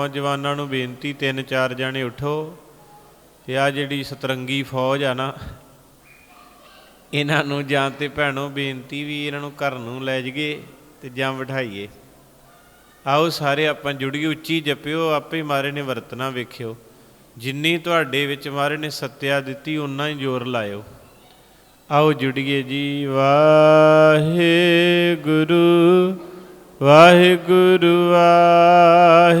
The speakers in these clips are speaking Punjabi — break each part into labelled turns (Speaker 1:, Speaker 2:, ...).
Speaker 1: ਨੌਜਵਾਨਾਂ ਨੂੰ ਬੇਨਤੀ ਤਿੰਨ ਚਾਰ ਜਾਣੇ ਉਠੋ ਤੇ ਆ ਜਿਹੜੀ ਸਤਰੰਗੀ ਫੌਜ ਆ ਨਾ, ਇਹਨਾਂ ਨੂੰ ਜਾਂ ਤੇ ਭੈਣੋ ਬੇਨਤੀ ਵੀ ਇਹਨਾਂ ਨੂੰ ਘਰ ਨੂੰ ਲੈ ਜਗੇ ਤੇ ਜਾਂ ਬਿਠਾਈਏ। ਆਓ ਸਾਰੇ ਆਪਾਂ ਜੁੜੀਏ ਉੱਚੀ ਜਪਿਓ, ਆਪੇ ਮਾਰੇ ਨੇ ਵਰਤਣਾ ਵੇਖਿਓ। ਜਿੰਨੀ ਤੁਹਾਡੇ ਵਿੱਚ ਮਾਰੇ ਨੇ ਸੱਤਿਆ ਦਿੱਤੀ ਉਨਾ ਹੀ ਜ਼ੋਰ ਲਾਇਓ। ਆਓ ਜੁੜੀਏ ਜੀ, ਵਾਹਿਗੁਰੂ। ਵਾਹਿਗੁਰੂ ਵਾਹਿਗੁਰੂ।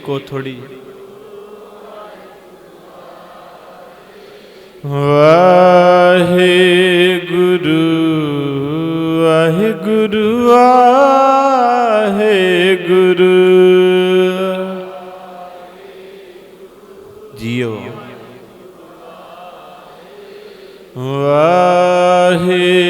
Speaker 1: ਈਕੋ ਥੋੜੀ ਵਾਹਿਗੁਰੂ ਵਾਹਿਗੁਰੂ ਵਾਹਿਗੁਰੂ ਜੀਓ ਵਾਹਿਗੁਰੂ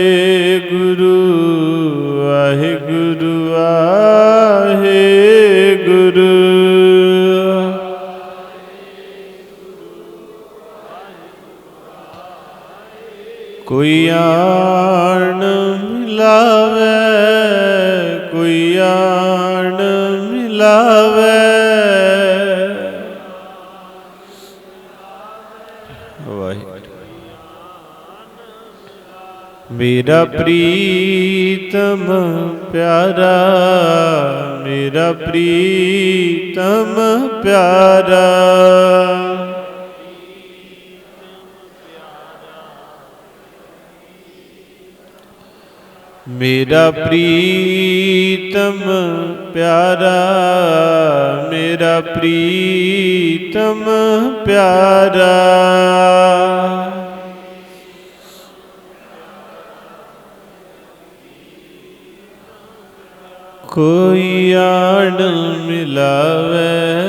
Speaker 1: ਕੋਈ ਆਣ ਮਿਲਾਵੇ ਕੋਈ ਆਣ ਮਿਲਾਵੇ। ਵਾਹਿਗੁਰੂ। ਮੇਰਾ ਪ੍ਰੀਤਮ ਪਿਆਰਾ ਮੇਰਾ ਪ੍ਰੀਤਮ ਪਿਆਰਾ। ਮੇਰਾ ਪ੍ਰੀਤਮ ਪਿਆਰਾ ਮੇਰਾ ਪ੍ਰੀਤਮ ਪਿਆਰਾ। ਕੋਈ ਆਣ ਮਿਲਾਵੇ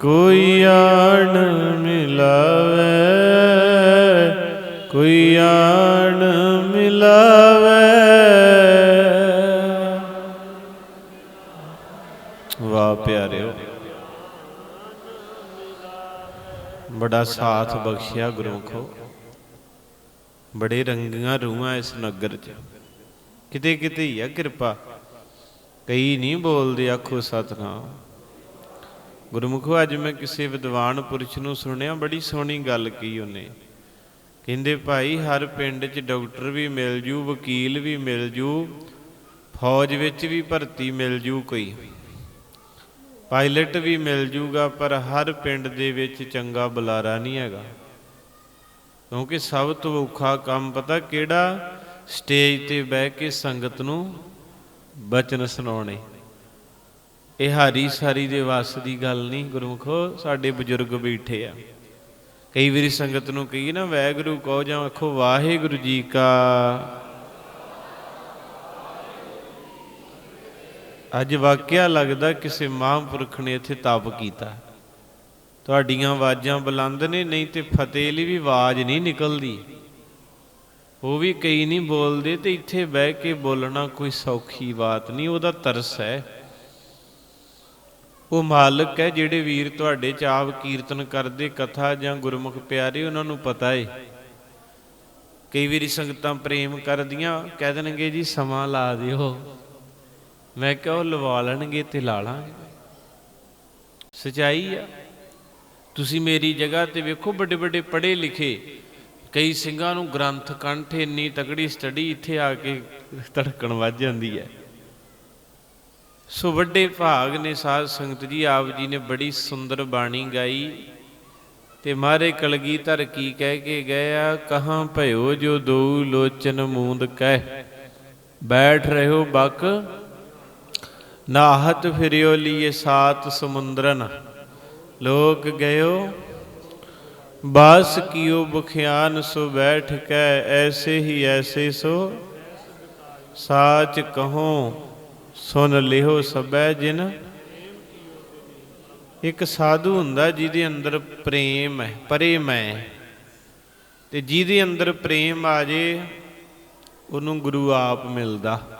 Speaker 1: ਕੋਈ ਆਣ ਮਿਲਾਵੇ, ਕੋਈ ਆਣ ਮਿਲਾਵੇ। ਵਾਹ ਪਿਆਰਿਓ। ਬੜਾ ਸਾਥ ਬਖਸ਼ਿਆ ਗੁਰਮਖੋ ਬੜੇ ਰੰਗੀਆਂ ਰੂਹਾਂ ਇਸ ਨਗਰ 'ਚ। ਕਿਤੇ ਕਿਤੇ ਹੀ ਆ ਕਿਰਪਾ। ਕਈ ਨਹੀਂ ਬੋਲਦੇ ਆਖੋ ਸਤਨਾਮ। ਗੁਰਮੁਖੋ, ਅੱਜ ਮੈਂ ਕਿਸੇ ਵਿਦਵਾਨ ਪੁਰਸ਼ ਨੂੰ ਸੁਣਿਆ, ਬੜੀ ਸੋਹਣੀ ਗੱਲ ਕੀ ਉਹਨੇ। ਕਹਿੰਦੇ, ਭਾਈ, ਹਰ ਪਿੰਡ 'ਚ ਡਾਕਟਰ ਵੀ ਮਿਲ ਜੂ, ਵਕੀਲ ਵੀ ਮਿਲ ਜੂ, ਫੌਜ ਵਿੱਚ ਵੀ ਭਰਤੀ ਮਿਲ ਜੂ ਕੋਈ। ਪਾਇਲਟ ਵੀ ਮਿਲ ਜੂਗਾ, ਪਰ ਹਰ ਪਿੰਡ ਦੇ ਵਿੱਚ ਚੰਗਾ ਬੁਲਾਰਾ ਨਹੀਂ ਹੈਗਾ। ਕਿਉਂਕਿ ਸਭ ਤੋਂ ਔਖਾ ਕੰਮ ਪਤਾ ਕਿਹੜਾ? ਸਟੇਜ ਤੇ ਬਹਿ ਕੇ ਸੰਗਤ ਨੂੰ ਬਚਨ ਸੁਣਾਉਣੇ। ਇਹ ਹਾਰੀ ਸਾਰੀ ਦੇ ਵੱਸ ਦੀ ਗੱਲ ਨਹੀਂ, ਗੁਰਮੁਖੋ, ਸਾਡੇ ਬਜ਼ੁਰਗ ਬੈਠੇ ਆ। ਕਈ ਵਾਰੀ ਸੰਗਤ ਨੂੰ ਕਹੀ ਨਾ ਵਾਹਿਗੁਰੂ ਕਹੋ ਜਾਂ ਆਖੋ, ਵਾਹਿਗੁਰੂ ਜੀ ਕਾ ਅੱਜ ਵਾਕਿਆ ਲੱਗਦਾ ਕਿਸੇ ਮਹਾਂਪੁਰਖ ਨੇ ਇੱਥੇ ਤਪ ਕੀਤਾ। ਤੁਹਾਡੀਆਂ ਆਵਾਜ਼ਾਂ ਬੁਲੰਦ ਨੇ, ਨਹੀਂ ਤੇ ਫਤਿਹ ਲਈ ਵੀ ਆਵਾਜ਼ ਨਹੀਂ ਨਿਕਲਦੀ। ਉਹ ਵੀ ਕਈ ਨਹੀਂ ਬੋਲਦੇ ਤੇ ਇੱਥੇ ਬਹਿ ਕੇ ਬੋਲਣਾ ਕੋਈ ਸੌਖੀ ਬਾਤ ਨਹੀਂ, ਉਹਦਾ ਤਰਸ ਹੈ। ਉਹ ਮਾਲਕ ਹੈ ਜਿਹੜੇ ਵੀਰ ਤੁਹਾਡੇ ਚ ਕੀਰਤਨ ਕਰਦੇ, ਕਥਾ ਜਾਂ ਗੁਰਮੁਖ ਪਿਆਰੇ, ਉਹਨਾਂ ਨੂੰ ਪਤਾ ਏ। ਕਈ ਵਾਰੀ ਸੰਗਤਾਂ ਪ੍ਰੇਮ ਕਰਦੀਆਂ, ਕਹਿ ਦੇਣਗੇ, ਜੀ ਸਮਾਂ ਲਾ ਦਿਓ। ਮੈਂ ਕਿਹਾ, ਉਹ ਲਵਾ ਲੈਣਗੇ ਤੇ ਲਾ ਲਾਂਗੇ। ਸਚਾਈ ਆ। ਤੁਸੀਂ ਮੇਰੀ ਜਗ੍ਹਾ ਤੇ ਵੇਖੋ, ਵੱਡੇ ਵੱਡੇ ਪੜ੍ਹੇ ਲਿਖੇ, ਕਈ ਸਿੰਘਾਂ ਨੂੰ ਗ੍ਰੰਥ, ਕੰਠ, ਇੰਨੀ ਤਕੜੀ ਸਟੱਡੀ ਇੱਥੇ ਆ ਕੇ ਧੜਕਣ ਵੱਜ ਜਾਂਦੀ ਹੈ। ਸੋ ਵੱਡੇ ਭਾਗ ਨੇ ਸਾਧ ਸੰਗਤ ਜੀ, ਆਪ ਜੀ ਨੇ ਬੜੀ ਸੁੰਦਰ ਬਾਣੀ ਗਾਈ ਤੇ ਮਾਰੇ ਕਲਗੀਧਰ ਕੀ ਕਹਿ ਕੇ ਗਏ ਕਹਾਂ ਭਇਓ ਜੋ ਦੋ ਲੋਚਨ ਮੂੰਦ ਕਹਿ? ਬੈਠ ਰਹਿਓ ਬਕ, ਨਾਹਤ ਫਿਰਿਓ ਲੀਏ ਸਾਤ ਸਮੁੰਦਰਨ। ਲੋਕ ਗਇਓ, ਬਾਸ ਕੀਓ ਬਖਿਆਨ, ਸੋ ਬੈਠ ਕੈ ਐਸੇ ਹੀ ਐਸੇ ਸੋ, ਸਾਚ ਕਹੋ ਸੁਨ ਲਿਓ ਸਬੈ ਜਿਨ। ਇੱਕ ਸਾਧੂ ਹੁੰਦਾ ਜਿਹਦੇ ਅੰਦਰ ਪ੍ਰੇਮ ਹੈ ਪ੍ਰੇਮ ਹੈ। ਤੇ ਜਿਹਦੇ ਅੰਦਰ ਪ੍ਰੇਮ ਆ ਜੇ, ਉਹਨੂੰ ਗੁਰੂ ਆਪ ਮਿਲਦਾ।